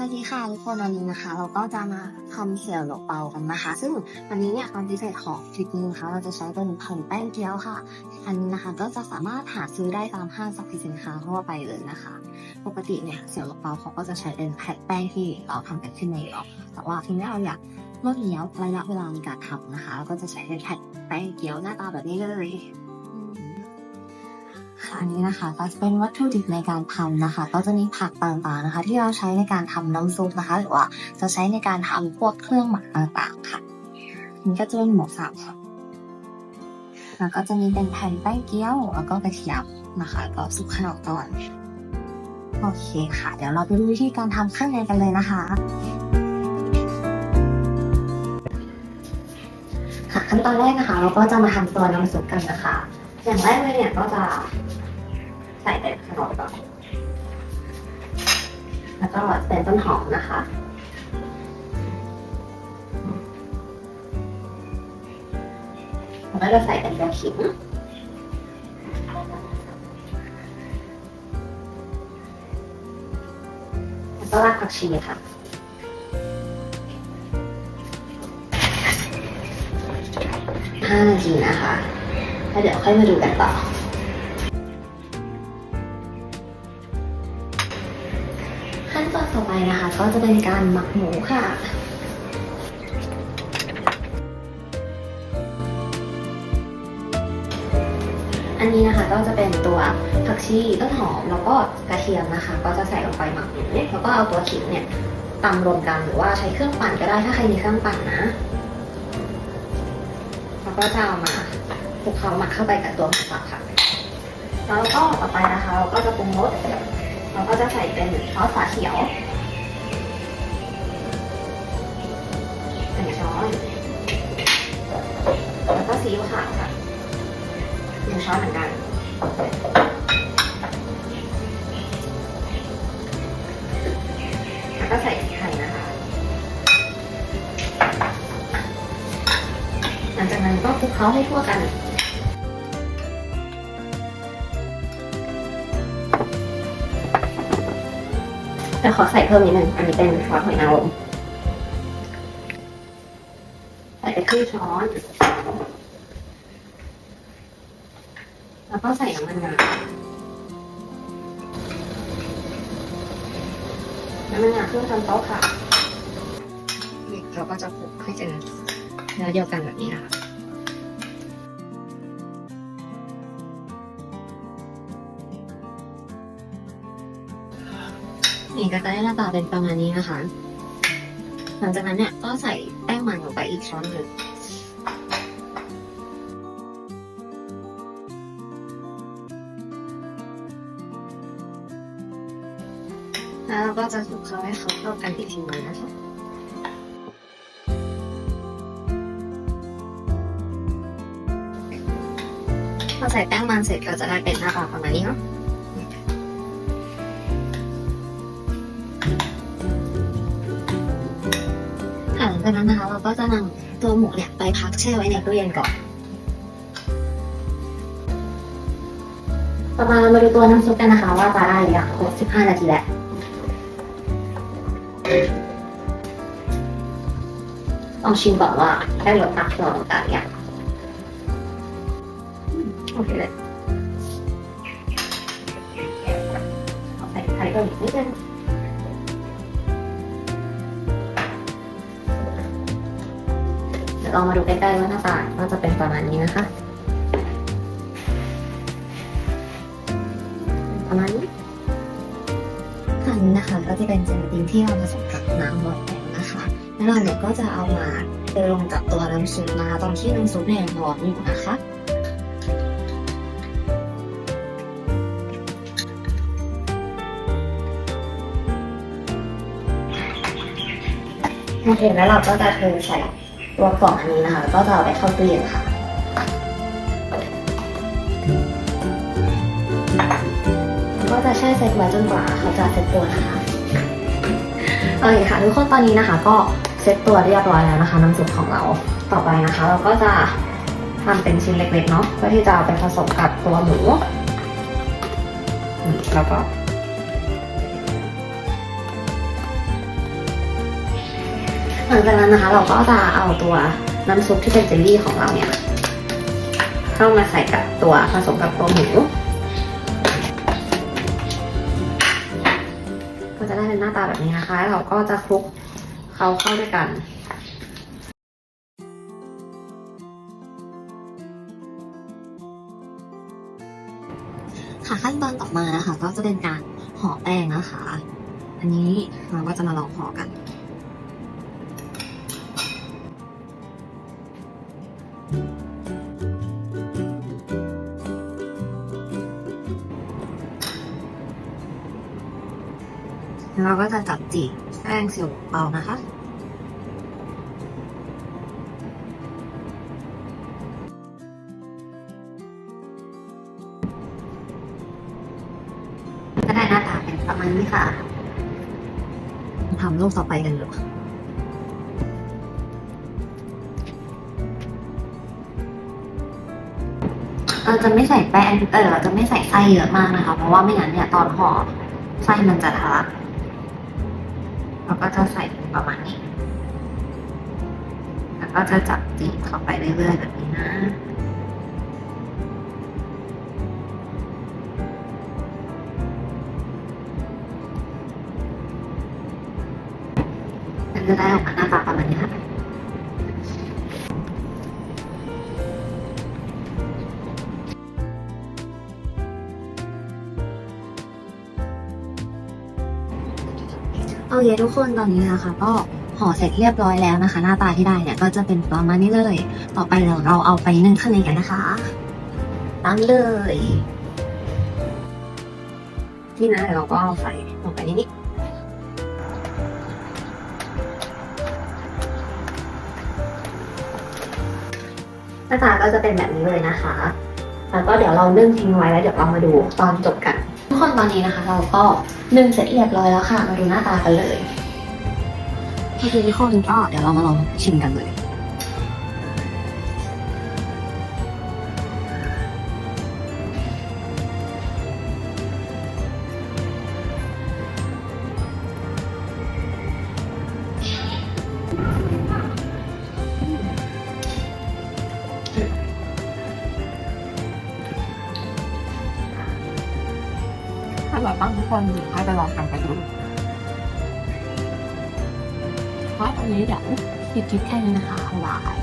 สวัสดีค่ะทุกคนวันนี้นะคะ เราก็จะมาทำเสี่ยวหลกเปากันนะคะ ซึ่งวันนี้เนี่ยความพิเศษของคลิปนี้นะคะเราจะใช้เป็นแผ่นแป้งเกี๊ยวค่ะ อันนี้นะคะก็จะสามารถหาซื้อได้ตามห้างสรรพสินค้าทั่วไปเลยนะคะ ปกติเนี่ยเสี่ยวหลกเปาเขาก็จะใช้เป็นแผ่นแป้งที่เราทำกันขึ้นเองเนาะแต่ว่าทีนี้เราอยากลดเหนียวระยะเวลาในการทำนะคะเราก็จะใช้เป็นแผ่นแป้งเกี๊ยวหน้าตาแบบนี้เลย ค่ะอันนี้นะคะก็จะเป็นวัตถุดิบในการทำนะคะ ก็จะมีผักต่างๆนะคะ ที่เราใช้ในการทำน้ำซุปนะคะ หรือว่าจะใช้ในการทำพวกเครื่องหมักต่างๆค่ะนี่ก็จะเป็นหมูสับค่ะแล้วก็จะมีเป็นแผ่นแป้งเกี๊ยวแล้วก็กระเทียมนะคะ ก็สุกขนมก่อนโอเคค่ะ เดี๋ยวเราไปดูวิธีการทำข้างในกันเลยนะคะค่ะขั้นตอนแรกนะคะ เราก็จะมาทำตัวน้ำซุปกันนะคะ อย่างแรกเลยเนี่ยก็จะ ส่เป็นขนมก่อนแล้วก็เป็นต้นหอมนะคะแล้วก็จะใส่เป็นกระขิงแล้วก็รากผักชีค่ะห้านาทีนะคะ แล้วเดี๋ยวค่อยมาดูกันต่อ ตอนต่อไปนะคะ ก็จะเป็นการหมักหมูค่ะอันนี้นะคะก็จะเป็นตัวผักชีต้นหอมแล้วก็กระเทียมนะคะ ก็จะใส่ลงไปหมักหมูแล้วก็เอาตัวขิงเนี่ยตำรวมกันหรือว่าใช้เครื่องปั่นก็ได้ถ้าใครมีเครื่องปั่นนะแล้วก็จะเอามาคลุกเคล้าหมักเข้าไปกับตัวหมูสับค่ะแล้วก็ต่อไปนะคะ เราก็จะปรุงรส เราก็จะใส่เป็นซอสฝาเขียวหนึ่งช้อนแล้วก็ซีอิ๊วขาวค่ะหนึ่งช้อนเหมือนกันแล้วก็ใส่ไทยนะคะ หลังจากนั้นก็คลุกเคล้าให้ทั่วกัน แต่ขอใส่เพิ่มนิดนึงอันนี้เป็นซอสหอยนางรมใส่ไปครึ่งช้อน แล้วก็ใส่น้ำมันงาน้ำมันงาครึ่งช้อนโต๊ะค่ะนี่เราก็จะคลุกให้เป็นเนื้อเดียวกันแบบนี้นะคะ นี่ก็จะได้หน้าตาเป็นประมาณนี้นะคะ หลังจากนั้นเนี่ยก็ใส่แป้งมันลงไปอีกช้อนหนึ่งแล้วเราก็จะคลุกเคล้าให้เขาเข้ากันอีกทีนึงนะคะพอใส่แป้งมันเสร็จก็จะได้เป็นหน้าตาประมาณนี้เนาะ จากนั้นนะคะ เราก็จะนำตัวหมูเนี่ยไปพักแช่ไว้ในตู้เย็นก่อน ต่อมาเรามาดูตัวน้ำซุปกันนะคะ ว่าจะได้หรือยังครบ15 นาทีแล้วต้องชิมก่อนว่าได้รสตักตัวต่างๆอย่างอืมโอเคเลยเอาใส่ไข่เพิ่อีกนิดนึง เดี๋ยวเรามาดูใกล้ๆว่าหน้าตาก็จะเป็นประมาณนี้นะคะ ประมาณนี้ค่ะนี้นะคะก็จะเป็นเจลาตินที่เราผสมกับน้ำหมดแล้วนะคะ แล้วเราเนี่ยก็จะเอามาเทลงกับตัวน้ำซุปนะคะตอนที่น้ำซุปเนี่ยยังร้อนอยู่นะคะโอเคแล้วเราก็จะเทใส่ ตัวกล่องอันนี้นะคะแล้วก็จะเอาไปเข้าตู้เย็นค่ะก็จะแช่เซตไว้จนกว่าเขาจะเซตตัวนะคะโอเคค่ะทุกคนตอนนี้นะคะ ก็เซตตัวเรียบร้อยแล้วนะคะ น้ำซุปของเราต่อไปนะคะ เราก็จะทำเป็นชิ้นเล็กๆเนาะเพื่อที่จะเอาไปผสมกับตัวหมูแล้วก็ หลังจากนั้นนะคะ เราก็จะเอาตัวน้ำซุปที่เป็นเจลลี่ของเราเนี่ย เข้ามาใส่กับตัวผสมกับตัวหมูก็จะได้เป็นหน้าตาแบบนี้นะคะ เราก็จะคลุกเขาเข้าด้วยกันค่ะขั้นตอนต่อมานะคะ ก็จะเป็นการห่อแป้งนะคะ อันนี้เราก็จะมาลองห่อกัน เราก็จะจับจีบแป้งสิวเบานะคะก็ได้หน้าตาเป็นประมาณนี้ค่ะทำรูปต่อไปกันเลยเราจะไม่ใส่แป้งเออเราจะไม่ใส่ไส้เยอะมากนะคะ เพราะว่าไม่งั้นเนี่ยตอนห่อไส้มันจะทะลัก เราก็จะใส่ประมาณนี้ แล้วก็จะจับจีบเข้าไปเรื่อยๆแบบนี้นะจะได้ออกมาหน้าตาประมาณนี้ค่ะ เคทุกคนตอนนี้นะคะก็ห่อเสร็จเรียบร้อยแล้วนะคะ หน้าตาที่ได้เนี่ยก็จะเป็นประมาณนี้เลย ต่อไปเราเราเอาไปนึ่งข้างในกันนะคะตั้งเลยที่นะเดี๋ยวเราก็เอาใส่ลงไปนนี้หน้าตาก็จะเป็นแบบนี้เลยนะคะ แล้วก็เดี๋ยวเรานึ่งทิ้งไว้แล้วเดี๋ยวเรามาดูตอนจบกัน ตอนนี้นะคะ เราก็นึ่งเสร็จเรียบร้อยแล้วค่ะ มาดูหน้าตากันเลยโอเคทุกคนก็เดี๋ยวเรามาลองชิมกันเลย คนอยากไปลองทำกันดูเพราะตอนนี้เดี๋ยวคลิปแค่นี้นะคะบ๊ายบาย